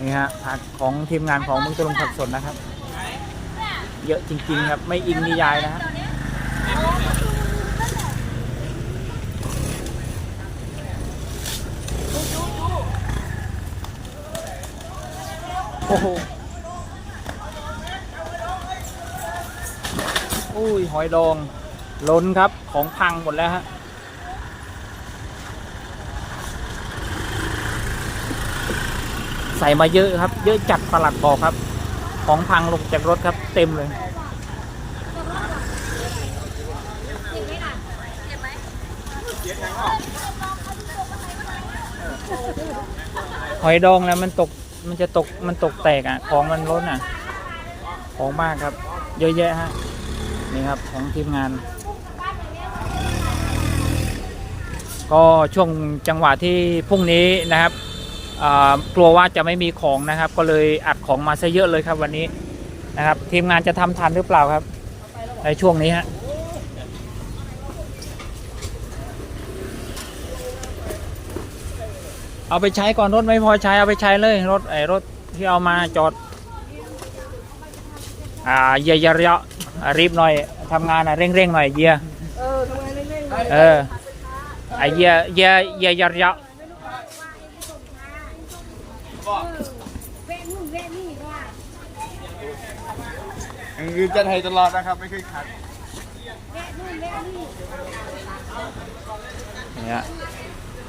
นี่ฮะผักของทีมงานของมึงตะลงผักสดนะครับ เยอะจริง ๆ ครับ ไม่อิงนิยายนะครับโอ้โหอุ้ยหอยดองล้นครับของพังหมดแล้วฮะ ใส่มาเยอะครับ เยอะจัดประหลัดบอกครับ ของพังลงจากรถครับ เต็มเลยหอยดองแล้วมันตกมันจะตกมันตกแตกอะ ของมันล้นอะ ของมากครับ เยอะแยะฮะนี่ครับของทีมงาน ก็ช่วงจังหวะที่พรุ่งนี้นะครับ กลัวว่าจะไม่มีของนะครับ ก็เลยอัดของมาซะเยอะเลยครับวันนี้นะครับ ทีมงานจะทำทันหรือเปล่าครับ ในช่วงนี้ฮะเอาไปใช้ก่อนรถไม่พอใช้เอาไปใช้เลยรถไอ้รถที่เอามาจอด อ่าเยียยระยะอ่ารีบหน่อยทำงานอะเร่งเร่งๆหน่อยเยียเออทำไมเร่งๆเออไอ้เยียเยียเยียระ ยะเวนู่นเวนี่ว่าคือจะไทยตลอดนะครับ ไม่เคยขาดเวนู่นเวนี่เนี่ย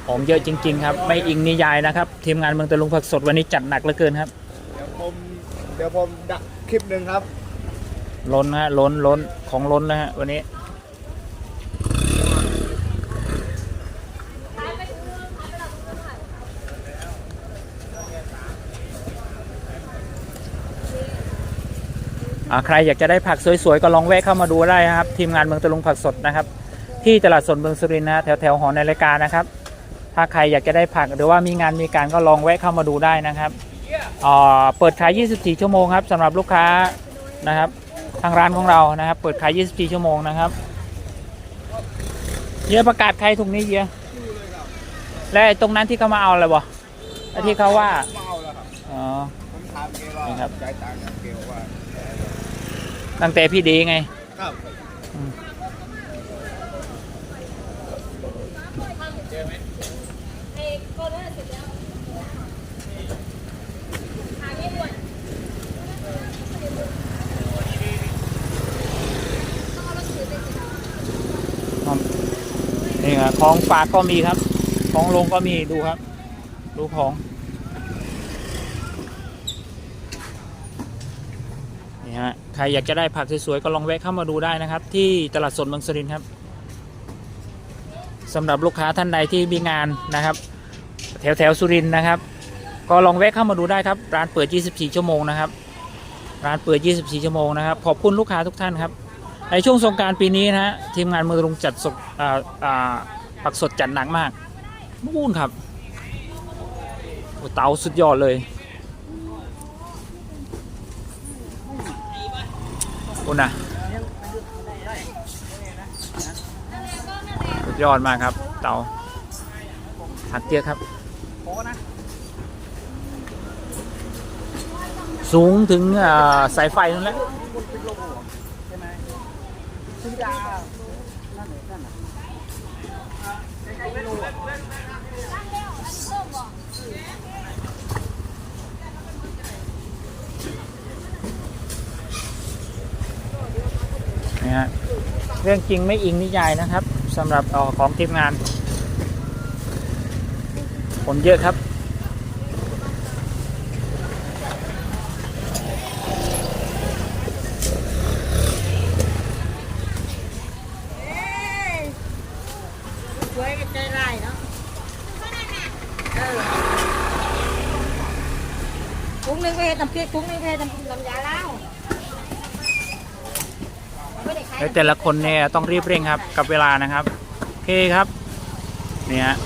ผมเยอะจริง ๆ ครับ ไม่อิงนิยายนะครับ ทีมงานเมืองตะลุงผักสดวันนี้จัดหนักเหลือเกินครับ เดี๋ยวผมเดี๋ยวผมดักคลิปหนึ่งครับ ล้นฮะล้นล้นของล้นนะฮะวันนี้ ใครอยากจะได้ผักสวยๆ ก็ลองแวะเข้ามาดูได้นะครับ ทีมงานเมืองตะลุงผักสดนะครับ ที่ตลาดสดเมืองสุรินทร์นะฮะแถวแถวๆหอในรายการนะครับ ถ้าใครอยากจะได้ผักหรือว่ามีงานมีการก็ลองแวะเข้ามาดูได้นะครับอ่าเปิดขาย 24 ชั่วโมงครับสำหรับลูกค้านะครับทางร้านของเรานะครับ เปิดขาย 24 ชั่วโมงนะครับเยอะประกาศใครถุงนี้เยอะและไอ้ตรงนั้นที่เขามาเอาอะไรบ่ไอ้ที่เขาว่าเมาแล้วครับอ๋อผมถามเกว่านี่ครับใจายตังค์กับเกลว่า ตั้งแต่พี่ดีไงครับไอ้ก็เลิกเสร็จแล้วหาไม่ด่วนนี่ครับของฝากก็มีครับ ของลงก็มีดูครับ ดูของนี่ฮะใครอยากจะได้ผักสวยๆ ก็ลองแวะเข้ามาดูได้นะครับ ที่ตลาดสดเมืองสุรินทร์ครับสำหรับลูกค้าท่านใดที่มีงานนะครับ แถวแถวๆสุรินทร์นะครับ ก็ลองแวะเข้ามาดูได้ครับ ร้านเปิด 24 ชั่วโมงนะครับ ร้านเปิด 24 ชั่วโมงนะครับ ขอบคุณลูกค้าทุกท่านครับ ในช่วงสงการปีนี้นะฮะทีมงานมือรุงจัดสดผักสดจัดหนักมากนู่นครับเตาสุดยอดเลย คุณนะสุดยอดมากครับ เตาผักเยอะครับ สูงถึงสายไฟนั่นแหละนะฮะเรื่องจริงไม่อิงนิยายนะครับสำหรับออของทีมงานคนเยอะครับ สวยใจร้ายเนาะเออกุ้งนึงไปเฮ็ดน้ำพริกกุ้งนึงไปเฮ็ดน้ำน้ำยาล้างไม่ได้ขาและ แต่ละคนเนี่ยต้องรีบเร่งครับกับเวลานะครับโอเคครับเนี่ยฮะ